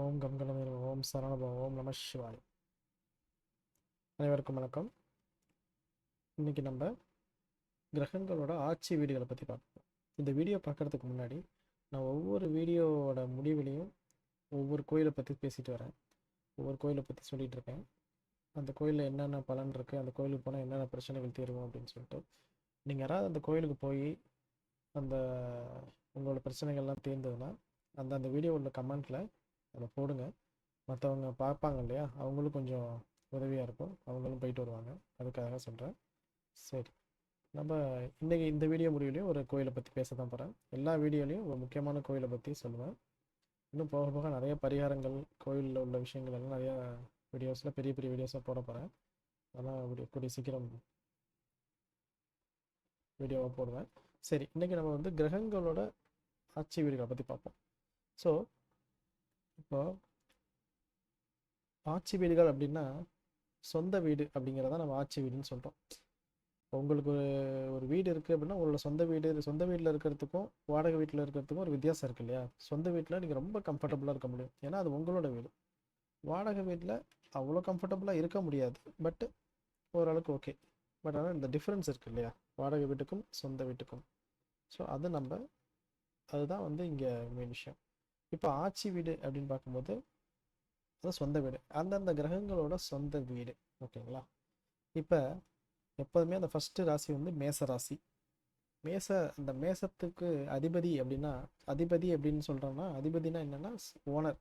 ஓம் come ஓம் சரணபவம் ஓம் நம சிவாய். அனைவருக்கும் வணக்கம். இன்னைக்கு நம்ம கிரகங்களோட ஆட்சி வீடுகளை பற்றி பார்ப்போம் இந்த வீடியோ பார்க்குறதுக்கு முன்னாடி நான் ஒவ்வொரு வீடியோவோட முடிவிலையும் ஒவ்வொரு கோயிலை பற்றி பேசிட்டு வரேன். ஒவ்வொரு கோயிலை பற்றி சொல்லிகிட்டு இருக்கேன். அந்த கோயிலில் என்னென்ன பலன் இருக்குது அந்த கோயிலுக்கு போனால் என்னென்ன பிரச்சனைகள் தீரும் அப்படின்னு சொல்லிட்டு. நீங்கள் யாராவது அந்த கோயிலுக்கு போய் அந்த உங்களோட பிரச்சனைகள்லாம் தீர்ந்ததுன்னா அந்த அந்த வீடியோ உள்ள கமெண்ட்டில் அதை போடுங்க. மற்றவங்க பார்ப்பாங்க இல்லையா? அவங்களும் கொஞ்சம் உதவியாக இருக்கும். அவங்களும் போயிட்டு வருவாங்க. அதுக்காக சொல்கிறேன் சரி. நம்ம இன்றைக்கி இந்த வீடியோ முடிவுலையும் ஒரு கோயிலை பற்றி பேச தான் போகிறேன் எல்லா வீடியோலையும் ஒரு முக்கியமான கோயிலை பற்றி சொல்லுவேன். இன்னும் போக போக நிறைய பரிகாரங்கள் கோயிலில் உள்ள விஷயங்கள் எல்லாம் நிறையா வீடியோஸில் பெரிய பெரிய வீடியோஸாக போட போகிறேன் அதெல்லாம் கூடிய கூடிய சீக்கிரம் வீடியோவாக போடுவேன். சரி இன்றைக்கி நம்ம வந்து கிரகங்களோட ஆட்சி வீடுகளை பற்றி பார்ப்போம். ஸோ இப்போ ஆட்சி வீடுகள் அப்படின்னா சொந்த வீடு அப்படிங்கிறத நம்ம ஆட்சி வீடுன்னு சொல்கிறோம் உங்களுக்கு ஒரு ஒரு வீடு இருக்குது அப்படின்னா உங்களோட சொந்த வீடு சொந்த வீட்டில் இருக்கிறதுக்கும் வாடகை வீட்டில் இருக்கிறதுக்கும் ஒரு வித்தியாசம் இருக்கு இல்லையா? சொந்த வீட்டில் நீங்கள் ரொம்ப கம்ஃபர்டபுளாக இருக்க முடியும். ஏன்னா அது உங்களோட வீடு. வாடகை வீட்டில் அவ்வளோ கம்ஃபர்டபுளாக இருக்க முடியாது. பட்டு ஓரளவுக்கு ஓகே பட் ஆனால் இந்த டிஃப்ரென்ஸ் இருக்குது இல்லையா? வாடகை வீட்டுக்கும் சொந்த வீட்டுக்கும். ஸோ அது நம்ம அதுதான் வந்து இங்கே மெயின் விஷயம். இப்போ ஆட்சி வீடு அப்படின்னு பார்க்கும்போது அது சொந்த வீடு. அந்தந்த கிரகங்களோட சொந்த வீடு. ஓகேங்களா? இப்போ எப்போதுமே அந்த ஃபஸ்ட்டு ராசி வந்து மேச ராசி. மேச அந்த மேசத்துக்கு அதிபதி அப்படின்னா அதிபதி அப்படின்னு சொல்கிறோம்னா அதிபதினா என்னென்னா ஓனர்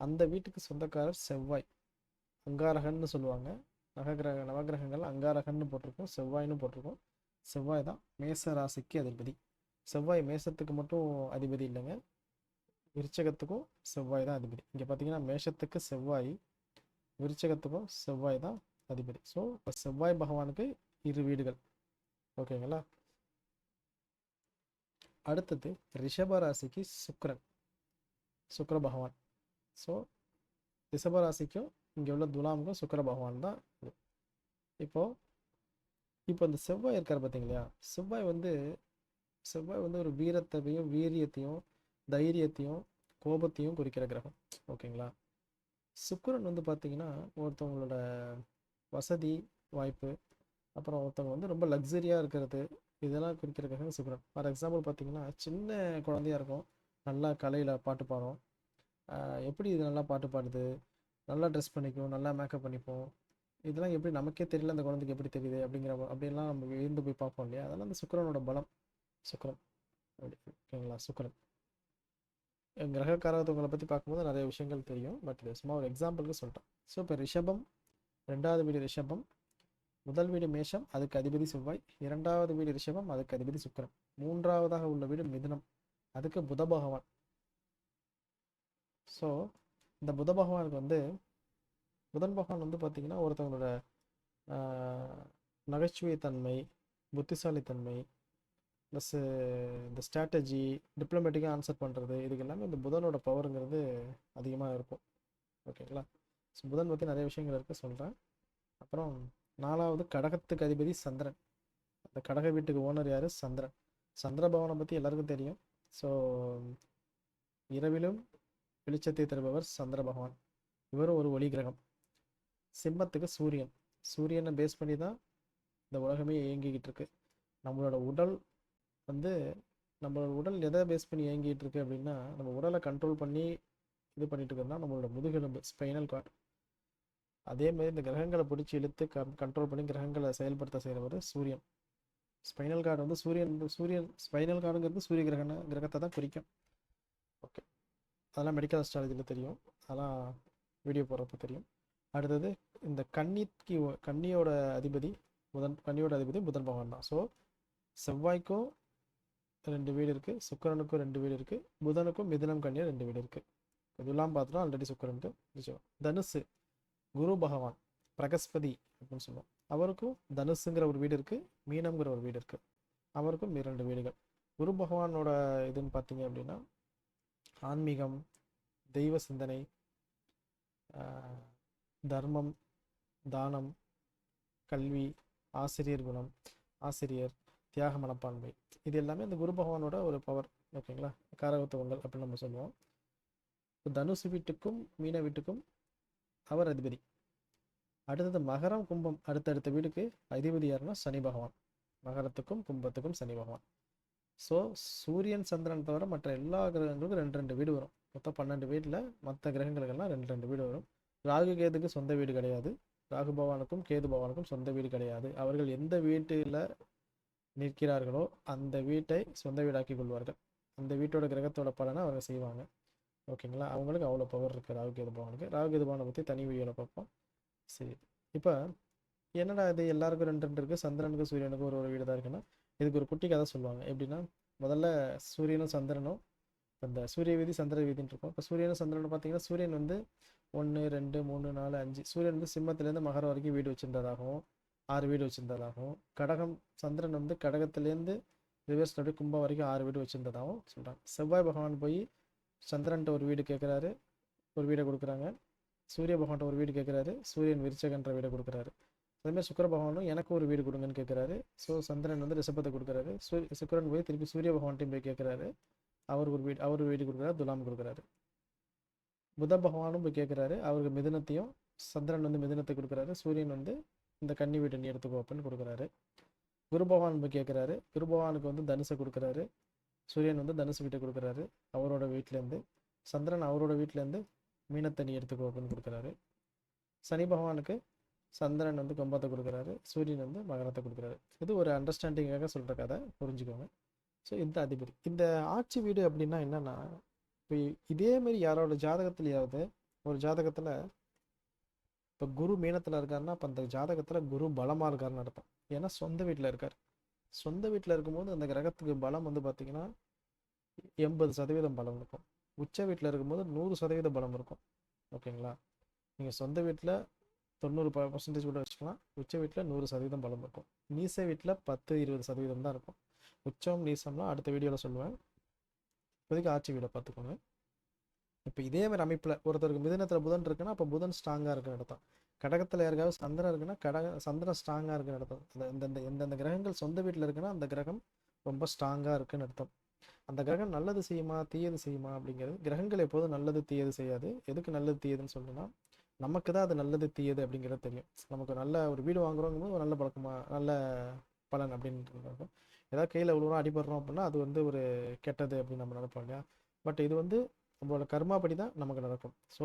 அந்த வீட்டுக்கு சொந்தக்காரர் செவ்வாய். அங்காரகன்னு சொல்லுவாங்க. நவகிரக நவகிரகங்கள் அங்காரகன்னு போட்டிருக்கோம். செவ்வாய்னு போட்டிருக்கோம். செவ்வாய் தான் மேச ராசிக்கு அதிபதி. செவ்வாய் மேசத்துக்கு மட்டும் அதிபதி இல்லைங்க. விருச்சகத்துக்கும் செவ்வாய் தான் அதிபதி. இங்கே பார்த்தீங்கன்னா மேஷத்துக்கு செவ்வாய் விருச்சகத்துக்கும் செவ்வாய் தான் அதிபதி. ஸோ இப்போ செவ்வாய் பகவானுக்கு இரு வீடுகள். ஓகேங்களா அடுத்தது ரிஷபராசிக்கு சுக்ரன் சுக்கரன். சுக்கர பகவான். ஸோ ரிஷபராசிக்கும் இங்கே உள்ள துலாமுக்கும் சுக்கர பகவான் தான் இப்போது இப்போ இந்த செவ்வாய் இருக்கார் பார்த்தீங்களா செவ்வாய் வந்து செவ்வாய் வந்து ஒரு வீரத்தையும் வீரியத்தையும் தைரியத்தையும் கோபத்தையும் குறிக்கிற கிரகம். ஓகேங்களா? சுக்கரன் வந்து பார்த்தீங்கன்னா ஒருத்தவங்களோட வசதி வாய்ப்பு அப்புறம் ஒருத்தவங்க வந்து ரொம்ப லக்ஸரியாக இருக்கிறது இதெல்லாம் குறிக்கிற கிரகம் சுக்கரன். ஃபார் எக்ஸாம்பிள் பார்த்தீங்கன்னா சின்ன குழந்தையா இருக்கும் நல்லா கலையில் பாட்டு பாடும். எப்படி இது நல்லா பாட்டு பாடுது நல்லா ட்ரெஸ் பண்ணிக்கும் நல்லா மேக்கப் பண்ணிப்போம் இதெல்லாம் எப்படி நமக்கே தெரியல அந்த குழந்தைக்கு எப்படி தெரியுது அப்படிங்கிற அப்படின்லாம் நம்ம விழுந்து போய் பார்ப்போம் இல்லையா? அதெல்லாம் அந்த சுக்கரனோட பலம். சுக்கரன். அப்படி ஓகேங்களா? சுக்கரன். கிரக காரகத்துவங்களை பற்றி பார்க்கும்போது நிறைய விஷயங்கள் தெரியும். பட் இது சும்மா ஒரு எக்ஸாம்பிளுக்கு சொல்கிறேன் ஸோ இப்போ ரிஷபம் ரெண்டாவது வீடு ரிஷபம் முதல் வீடு மேஷம் அதுக்கு அதிபதி செவ்வாய். இரண்டாவது வீடு ரிஷபம் அதுக்கு அதிபதி சுக்கரன். மூன்றாவதாக உள்ள வீடு மிதுனம் அதுக்கு புத பகவான். ஸோ இந்த புத பகவானுக்கு வந்து புதன் பகவான் வந்து பார்த்திங்கன்னா ஒருத்தவங்களோட நகைச்சுவை தன்மை புத்திசாலித்தன்மை ப்ளஸ்ஸு இந்த ஸ்ட்ராட்டஜி டிப்ளமேட்டிக்காக ஆன்சர் பண்ணுறது இதுக்கு எல்லாமே இந்த புதனோட பவருங்கிறது அதிகமாக இருக்கும். ஓகேங்களா? ஸோ புதன் பற்றி நிறைய விஷயங்கள் இருக்குது சொல்கிறேன் அப்புறம் நாலாவது கடகத்துக்கு அதிபதி சந்திரன். அந்த கடக வீட்டுக்கு ஓனர் யார்? சந்திரன். சந்திர பவனை பற்றி எல்லாருக்கும் தெரியும். ஸோ இரவிலும் வெளிச்சத்தை தருபவர் சந்திர பகவான். இவரும் ஒரு ஒளி கிரகம். சிம்மத்துக்கு சூரியன். சூரியனை பேஸ் பண்ணி தான் இந்த உலகமே இயங்கிக்கிட்டு இருக்கு. நம்மளோட உடல் வந்து நம்மளோட உடல் எதை பேஸ் பண்ணி இயங்கிட்டு இருக்கு அப்படின்னா நம்ம உடலை கண்ட்ரோல் பண்ணி இது பண்ணிட்டு இருக்கோம்னா நம்மளோட முதுகெலும்பு ஸ்பைனல் கார்டு அதே மாதிரி இந்த கிரகங்களை பிடிச்சி இழுத்து கண்ட்ரோல் பண்ணி கிரகங்களை செயல்படுத்த செய்கிறவர் சூரியன். ஸ்பைனல் கார்டு வந்து சூரியன் சூரியன் ஸ்பைனல் கார்டுங்கிறது சூரிய கிரகண கிரகத்தை தான் குறிக்கும். ஓகே அதெல்லாம் மெடிக்கல் அஸ்ட்ராலஜியில் தெரியும். அதெல்லாம் வீடியோ போடுறப்ப தெரியும். அடுத்தது இந்த கன்னிக்கு கன்னியோட அதிபதி புதன் கன்னியோட அதிபதி புதன் பகவான் தான். ஸோ செவ்வாய்க்கும் ரெண்டு வீடு இருக்குது சுக்கரனுக்கும் ரெண்டு வீடு இருக்குது புதனுக்கும் மிதனம் கன்னியா ரெண்டு வீடு இருக்குது இதெல்லாம் பார்த்துட்டோம் ஆல்ரெடி சுக்கரனுக்கு தனுசு குரு பகவான் பிரகஸ்பதி அப்படின்னு சொல்லுவோம். அவருக்கும் தனுசுங்கிற ஒரு வீடு இருக்குது மீனம்ங்கிற ஒரு வீடு இருக்குது அவருக்கும் இரண்டு வீடுகள். குரு பகவானோட இதுன்னு பார்த்தீங்க அப்படின்னா ஆன்மீகம் தெய்வ சிந்தனை தர்மம் தானம் கல்வி ஆசிரியர் குணம் ஆசிரியர் தியாக மனப்பான்மை. இது எல்லாமே இந்த குரு பகவானோட ஒரு பவர் ஓகேங்களா? காரகத்துவங்கள் அப்படின்னு நம்ம சொல்லுவோம். இப்போ தனுசு வீட்டுக்கும் மீன வீட்டுக்கும் அவர் அதிபதி. அடுத்தது மகரம் கும்பம். அடுத்தடுத்த வீடுக்கு அதிபதி யாருன்னா சனி பகவான். மகரத்துக்கும் கும்பத்துக்கும் சனி பகவான். ஸோ சூரியன் சந்திரன் தவிர மற்ற எல்லா கிரகங்களுக்கும் ரெண்டு ரெண்டு வீடு வரும். மொத்தம் பன்னெண்டு வீட்டில் மற்ற கிரகங்களுக்கெல்லாம் ரெண்டு ரெண்டு வீடு வரும். ராகு கேதுக்கு சொந்த வீடு கிடையாது. ராகு பகவானுக்கும் கேது பகவானுக்கும் சொந்த வீடு கிடையாது. அவர்கள் எந்த வீட்டில் நிற்கிறார்களோ அந்த வீட்டை சொந்த வீடாக்கி கொள்வார்கள். அந்த வீட்டோட கிரகத்தோட பலனை அவங்க செய்வாங்க. ஓகேங்களா? அவங்களுக்கு அவ்வளோ பவர் இருக்குது ராகு கேது பகவானுக்கு. ராகு கேது பற்றி தனி வீடியோவில் பார்ப்போம். சரி. இப்போ என்னடா இது? எல்லாருக்கும் ரெண்டு ரெண்டு இருக்குது சந்திரனுக்கு சூரியனுக்கு ஒரு ஒரு வீடு தான் இருக்குன்னா இதுக்கு ஒரு குட்டி கதை சொல்லுவாங்க. எப்படின்னா முதல்ல சூரியனும் சந்திரனும் இந்த சூரிய வீதி சந்திர வீதின்னு இருக்கும். இப்போ சூரியனும் சந்திரனும் பார்த்தீங்கன்னா சூரியன் வந்து ஒன்று ரெண்டு மூணு நாலு அஞ்சு. சூரியன் வந்து சிம்மத்துலேருந்து மகரம் வரைக்கும் வீடு வச்சுருந்ததாகவும் ஆறு வீடு வச்சுருந்ததாகவும் கடகம் சந்திரன் வந்து கடகத்துலேருந்து ரிவர்ஸ் அப்படியே கும்பம் வரைக்கும் ஆறு வீடு வச்சுருந்ததாகவும் சொல்கிறாங்க செவ்வாய் பகவான் போய் சந்திரன்ட்ட ஒரு வீடு கேட்குறாரு ஒரு வீடை கொடுக்குறாங்க. சூரிய பகவான்கிட்ட ஒரு வீடு கேட்குறாரு சூரியன் விருச்சகன்ற வீடை கொடுக்குறாரு. அதேமாதிரி சுக்கர பகவானும் எனக்கு ஒரு வீடு கொடுங்கன்னு கேட்குறாரு ஸோ சந்திரன் வந்து ரிஷபத்தை கொடுக்குறாரு. சூரிய சுக்கரன் போய் திருப்பி சூரிய பகவான்ட்டையும் போய் கேட்குறாரு அவருக்கு ஒரு வீடு அவர் ஒரு வீடு கொடுக்குறாரு துலாம் கொடுக்குறாரு. புத பகவானும் போய் கேட்குறாரு அவருக்கு மிதனத்தையும் சந்திரன் வந்து மிதுனத்தை கொடுக்குறாரு. சூரியன் வந்து இந்த கன்னி வீட்டை நீ எடுத்துக்கோ அப்படின்னு கொடுக்குறாரு. குரு பகவான் போய் கேட்குறாரு குரு பகவானுக்கு வந்து தனுசை கொடுக்குறாரு. சூரியன் வந்து தனுசு வீட்டை கொடுக்குறாரு. அவரோட வீட்டிலேருந்து சந்திரன் அவரோட வீட்டிலேருந்து மீனத்தை நீ எடுத்துக்கோ அப்படின்னு கொடுக்குறாரு. சனி பகவானுக்கு சந்திரன் வந்து கும்பத்தை கொடுக்குறாரு. சூரியன் வந்து மகரத்தை கொடுக்குறாரு. இது ஒரு அண்டர்ஸ்டாண்டிங்காக சொல்கிற கதை. புரிஞ்சுக்கோங்க. ஸோ இந்த அதிபதி. இந்த ஆட்சி வீடு அப்படின்னா என்னென்னா இப்போ இதேமாரி யாரோட ஜாதகத்துலையாவது ஒரு ஜாதகத்தில் இப்போ குரு மீனத்தில் இருக்காருன்னா அப்போ அந்த ஜாதகத்தில் குரு பலமாக இருக்காருன்னு அர்த்தம். ஏன்னா சொந்த வீட்டில் இருக்கார். சொந்த வீட்டில் இருக்கும்போது அந்த கிரகத்துக்கு பலம் வந்து பார்த்திங்கன்னா எண்பது சதவீதம் பலம் இருக்கும். உச்ச வீட்டில் இருக்கும்போது நூறு சதவீத பலம் இருக்கும். ஓகேங்களா? நீங்கள் சொந்த வீட்டில் தொண்ணூறு ப பர்சன்டேஜ் கூட வச்சுக்கலாம். உச்ச வீட்டில் நூறு சதவீதம் பலம் இருக்கும். நீச வீட்டில் பத்து இருபது சதவீதம் தான் இருக்கும். உச்சம் நீசம்லாம் அடுத்த வீடியோவில் சொல்லுவேன். இப்போதைக்கு ஆட்சி வீடை பார்த்துக்கோங்க. இப்போ இதே மாதிரி அமைப்பில் ஒருத்தருக்கு மிதனத்தில் புதன் இருக்குன்னா அப்போ புதன் ஸ்ட்ராங்காக இருக்கிற அர்த்தம் கடகத்தில் யாருக்காவது சந்திரன் இருக்குன்னா கடக சந்திரன் ஸ்ட்ராங்காக இருக்கிற அர்த்தம் இந்த எந்தெந்த எந்தெந்த கிரகங்கள் சொந்த வீட்டில் இருக்குன்னா அந்த கிரகம் ரொம்ப ஸ்ட்ராங்காக இருக்குன்னு அர்த்தம். அந்த கிரகம் நல்லது செய்யுமா தீயது செய்யுமா அப்படிங்கிறது கிரகங்கள் எப்போதும் நல்லது தீயது செய்யாது. எதுக்கு நல்லது தீயதுன்னு சொல்லணும்னா நமக்கு தான் அது நல்லது தீயது அப்படிங்கிறது தெரியும். நமக்கு நல்ல ஒரு வீடு வாங்குறோங்கும் ஒரு நல்ல பழக்கமாக நல்ல பலன் அப்படின்றது இருக்கும் ஏதாவது கையில் விழுவுறோம் அடிபடுறோம் அப்படின்னா அது வந்து ஒரு கெட்டது அப்படின்னு நம்ம நினைப்போம் இல்லையா? பட் இது வந்து நம்மளோட கர்மாப்படி தான் நமக்கு நடக்கும். ஸோ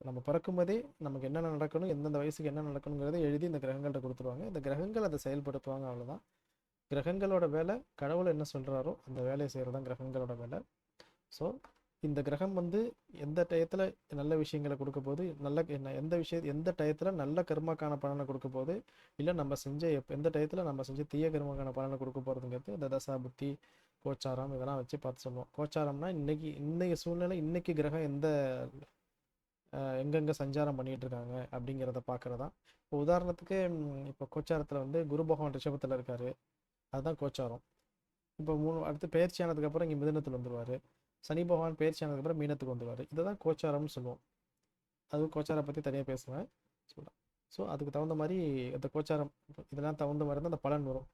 நம்ம பிறக்கும்போதே நமக்கு என்னென்ன நடக்கணும் எந்தெந்த வயசுக்கு என்ன நடக்கணுங்கிறத எழுதி இந்த கிரகங்கள்ட்ட கொடுத்துருவாங்க. இந்த கிரகங்கள் அதை செயல்படுத்துவாங்க அவ்வளோதான் கிரகங்களோட வேலை கடவுள் என்ன சொல்கிறாரோ அந்த வேலையை செய்கிறது தான் கிரகங்களோட வேலை. ஸோ இந்த கிரகம் வந்து எந்த டயத்தில் நல்ல விஷயங்களை கொடுக்க போது நல்ல என்ன எந்த விஷய எந்த டயத்தில் நல்ல கர்மாக்கான பலனை கொடுக்க போது இல்லை நம்ம செஞ்ச எப் எந்த டயத்தில் நம்ம செஞ்ச தீய கர்மாக்கான பலனை கொடுக்க போகிறதுங்கிறது இந்த தசா புத்தி கோச்சாரம் இதெல்லாம் வச்சு பார்த்து சொல்லுவோம். கோச்சாரம்னா இன்னைக்கு இன்னைக்கு சூழ்நிலை இன்னைக்கு கிரகம் எந்த எங்கெங்கே சஞ்சாரம் பண்ணிகிட்டு இருக்காங்க அப்படிங்கிறத பார்க்குறதான் இப்போ உதாரணத்துக்கு இப்போ கோச்சாரத்தில் வந்து குரு பகவான் ரிஷபத்தில் இருக்கார். அதுதான் கோச்சாரம். இப்போ மூணு அடுத்து பயிற்சி ஆனதுக்கப்புறம் இங்கே மிதனத்தில் வந்துடுவார் சனி பகவான் பயிற்சி ஆனதுக்கப்புறம் மீனத்துக்கு வந்துடுவார் இதை தான் கோச்சாரம்னு சொல்லுவோம். அதுவும் கோச்சாரம் பற்றி தனியாக பேசுவேன். சொல்கிறேன் ஸோ அதுக்கு தகுந்த மாதிரி அந்த கோச்சாரம் இதெல்லாம் தகுந்த மாதிரி தான் அந்த பலன் வரும்.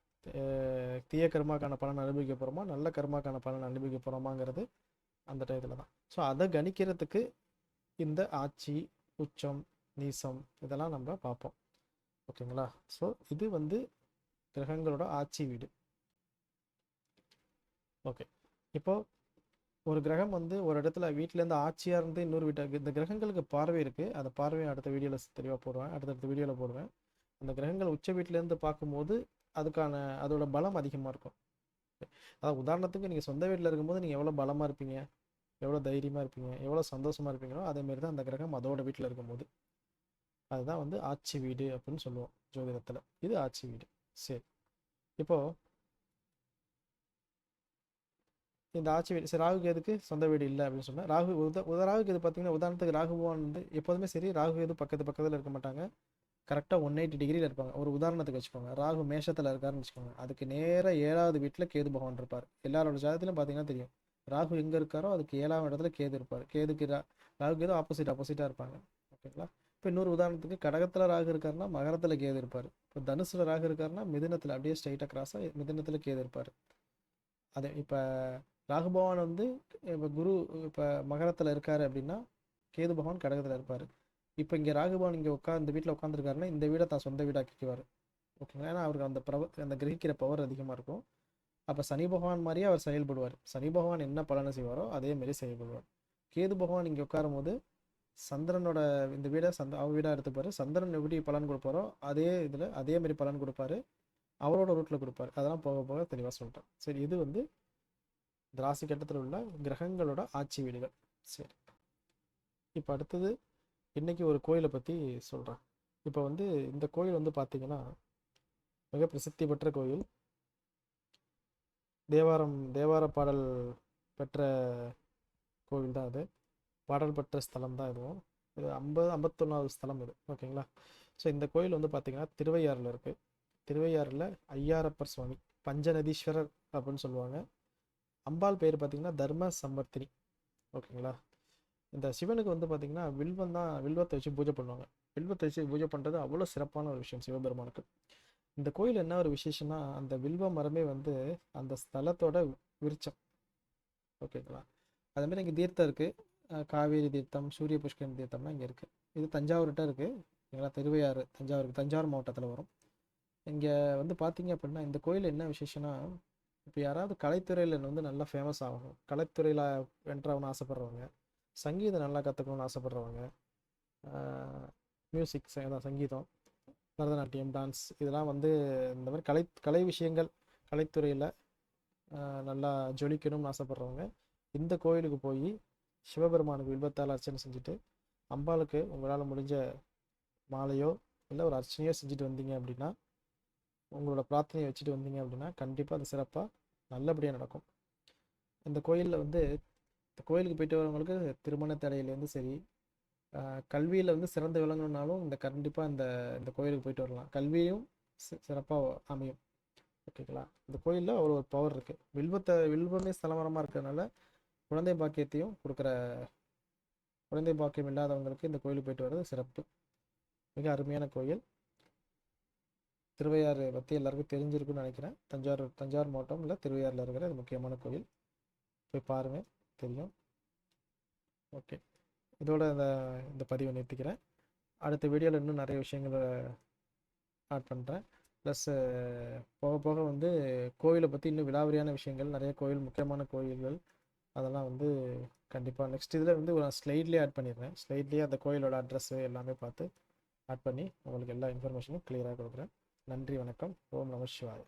தீய கர்மாக்கான பலன் அனுபவிக்க போகிறோமா நல்ல கர்மாக்கான பலன் அனுபவிக்க போகிறோமாங்கிறது அந்த டயத்தில் தான். ஸோ அதை கணிக்கிறதுக்கு இந்த ஆட்சி உச்சம் நீசம் இதெல்லாம் நம்ம பார்ப்போம். ஓகேங்களா? ஸோ இது வந்து கிரகங்களோட ஆட்சி வீடு. ஓகே. இப்போ ஒரு கிரகம் வந்து ஒரு இடத்துல வீட்டிலேருந்து ஆட்சியாக இருந்து இன்னொரு வீட்டுக்கு இந்த கிரகங்களுக்கு பார்வை இருக்குது அந்த பார்வையை அடுத்த வீடியோவில் தெளிவாக போடுவேன். அடுத்தடுத்த வீடியோவில் போடுவேன். அந்த கிரகங்கள் உச்ச வீட்டிலேருந்து பார்க்கும்போது அதுக்கான அதோட பலம் அதிகமாக இருக்கும். அதாவது உதாரணத்துக்கு நீங்கள் சொந்த வீட்டில் இருக்கும்போது நீங்கள் எவ்வளோ பலமாக இருப்பீங்க? எவ்வளோ தைரியமாக இருப்பீங்க? எவ்வளோ சந்தோஷமாக இருப்பீங்களோ அதேமாரி தான் அந்த கிரகம் அதோட வீட்டில் இருக்கும்போது. அதுதான் வந்து ஆட்சி வீடு அப்படின்னு சொல்லுவோம் ஜோதிடத்தில். இது ஆட்சி வீடு. சரி. இப்போது இந்த ஆட்சி வீடு சரி ராகு கேதுக்கு சொந்த வீடு இல்லை அப்படின்னு சொன்னேன் ராகு உத உத ராகு கேது பார்த்தீங்கன்னா உதாரணத்துக்கு ராகு பகவான் வந்து எப்போதுமே சரி ராகு கேது பக்கத்து பக்கத்தில் இருக்க மாட்டாங்க. கரெக்டாக ஒன் எயிட்டி டிகிரியில் இருப்பாங்க. ஒரு உதாரணத்துக்கு வச்சுக்கோங்க. ராகு மேஷத்தில் இருக்காருன்னு வச்சுக்கோங்க. அதுக்கு நேராக ஏழாவது வீட்டில் கேது பகவான் இருப்பார். எல்லாரோட ஜாதத்திலும் பார்த்தீங்கன்னா தெரியும். ராகு எங்கே இருக்காரோ அதுக்கு ஏழாவது இடத்துல கேது இருப்பார். கேதுக்கு ரா ராகு கேது ஆப்போசிட் ஆப்போசிட்டாக இருப்பாங்க. ஓகேங்களா இப்போ இன்னொரு உதாரணத்துக்கு கடகத்தில் ராகு இருக்காருன்னா மகரத்தில் கேது இருப்பார். இப்போ தனுசில் ராகு இருக்காருன்னா மிதினத்தில் அப்படியே ஸ்ட்ரைட்டாக கிராஸாக மிதினத்தில் கேது இருப்பார். அதே இப்போ ராகு பகவான் வந்து இப்போ குரு இப்போ மகரத்தில் இருக்காரு அப்படின்னா கேது பகவான் கடகத்தில் இருப்பார். இப்போ இங்கே ராகுபவன் இங்கே உட்கா இந்த வீட்டில் உட்காந்துருக்காருன்னா இந்த வீடை தான் சொந்த வீடாக வீடாக்கிக்குவார் ஓகேங்களா? ஏன்னா அவருக்கு அந்த பிரவ அந்த கிரகிக்கிற பவர் அதிகமாக இருக்கும். அப்போ சனி பகவான் மாதிரியே அவர் செயல்படுவார். சனி பகவான் என்ன பலனை செய்வாரோ அதே மாதிரி செயல்படுவார். கேது பகவான் இங்கே உட்காரும் போது சந்திரனோட இந்த வீடை சந்த அவர் வீடாக எடுத்துப்பார். சந்திரன் எப்படி பலன் கொடுப்பாரோ அதே இதில் அதே மாதிரி பலன் கொடுப்பாரு. அவரோட ரூட்டில் கொடுப்பாரு. அதெல்லாம் போக போக தெளிவாக சொல்லிட்டேன். சரி இது வந்து இந்த ராசி கட்டத்தில் உள்ள கிரகங்களோட ஆட்சி வீடுகள். சரி. இப்போ அடுத்தது இன்றைக்கி ஒரு கோயிலை பற்றி சொல்கிறேன் இப்போ வந்து இந்த கோயில் வந்து பார்த்தீங்கன்னா மிக பிரசித்தி பெற்ற கோயில். தேவாரம் தேவார பாடல் பெற்ற கோவில் தான் அது. பாடல் பெற்ற ஸ்தலம் தான் இதுவும். இது ஐம்பது ஐம்பத்தொன்னாவது ஸ்தலம் இது. ஓகேங்களா? ஸோ இந்த கோயில் வந்து பார்த்தீங்கன்னா திருவையாறில் இருக்குது திருவையாறில் ஐயாரப்பர் சுவாமி பஞ்சநதீஸ்வரர் அப்படின்னு சொல்லுவாங்க. அம்பாள் பேர் பார்த்தீங்கன்னா தர்ம சம்பர்த்தினி ஓகேங்களா? இந்த சிவனுக்கு வந்து பார்த்தீங்கன்னா வில்வம் தான் வில்வத்தை வச்சு பூஜை பண்ணுவாங்க. வில்வத்தை வச்சு பூஜை பண்ணுறது அவ்வளோ சிறப்பான ஒரு விஷயம் சிவபெருமானுக்கு. இந்த கோயில் என்ன ஒரு விசேஷம்னா அந்த வில்வ மரமே வந்து அந்த ஸ்தலத்தோட விருச்சம் ஓகேங்களா? அதேமாதிரி இங்கே தீர்த்தம் இருக்குது காவேரி தீர்த்தம் சூரிய புஷ்கரணி தீர்த்தம்லாம் இங்கே இருக்குது இது தஞ்சாவூர்கிட்ட இருக்குது எங்களா திருவையாறு தஞ்சாவூர் தஞ்சாவூர் மாவட்டத்தில் வரும். இங்கே வந்து பார்த்தீங்க அப்படின்னா இந்த கோயில் என்ன விசேஷம்னா இப்போ யாராவது கலைத்துறையில் வந்து நல்லா ஃபேமஸ் ஆகணும். கலைத்துறையில் வென்றாகணும்னு ஆசைப்பட்றவங்க. சங்கீதம் நல்லா கற்றுக்கணும்னு ஆசைப்பட்றவங்க மியூசிக் சங்கீதம் பரதநாட்டியம் டான்ஸ் இதெல்லாம் வந்து இந்த மாதிரி கலை கலை விஷயங்கள் கலைத்துறையில் நல்லா ஜொலிக்கணும்னு ஆசைப்பட்றவங்க இந்த கோயிலுக்கு போய் சிவபெருமானுக்கு வில்பத்தால் அர்ச்சனை செஞ்சுட்டு அம்பாளுக்கு உங்களால் முடிஞ்ச மாலையோ இல்லை ஒரு அர்ச்சனையோ செஞ்சுட்டு வந்தீங்க அப்படின்னா உங்களோட பிரார்த்தனையை வச்சுட்டு வந்தீங்க அப்படின்னா கண்டிப்பாக அது சிறப்பாக நல்லபடியாக நடக்கும். இந்த கோயிலில் வந்து இப்போ கோயிலுக்கு போயிட்டு வரவங்களுக்கு திருமண தடையிலேருந்து சரி. கல்வியில் வந்து சிறந்து விளங்கணுன்னாலும் இந்த கண்டிப்பாக இந்த இந்த கோயிலுக்கு போயிட்டு வரலாம். கல்வியும் சிறப்பாக அமையும். ஓகேங்களா? இந்த கோயிலில் அவ்வளோ ஒரு பவர் இருக்குது வில்வத்தை வில்வமே ஸ்தலமரமாக இருக்கிறதுனால குழந்தை பாக்கியத்தையும் கொடுக்குற குழந்தை பாக்கியம் இல்லாதவங்களுக்கு இந்த கோயிலுக்கு போயிட்டு வர்றது சிறப்பு. மிக அருமையான கோயில். திருவையாறு பற்றி எல்லாருக்கும் தெரிஞ்சிருக்குன்னு நினைக்கிறேன். தஞ்சாவூர் தஞ்சாவூர் மாவட்டம் இல்லை திருவையாறில் இருக்கிற அது முக்கியமான கோயில். போய் பாருங்கள் தெரியும் ஓகே இதோட இந்த இந்த பதிவை நிறுத்திக்கிறேன். அடுத்த வீடியோவில் இன்னும் நிறைய விஷயங்களை ஆட் பண்ணுறேன் ப்ளஸ் போக போக வந்து கோவிலை பற்றி இன்னும் விலாவரியான விஷயங்கள் நிறைய கோயில் முக்கியமான கோயில்கள் அதெல்லாம் வந்து கண்டிப்பாக நெக்ஸ்ட் இதில் வந்து ஒரு ஸ்லைட்லேயே ஆட் பண்ணிடுறேன். ஸ்லைட்லேயே அந்த கோயிலோட அட்ரஸ்ஸு எல்லாமே பார்த்து ஆட் பண்ணி உங்களுக்கு எல்லா இன்ஃபர்மேஷனும் கிளியராக கொடுக்குறேன். நன்றி வணக்கம். ஓம் நம சிவாய்.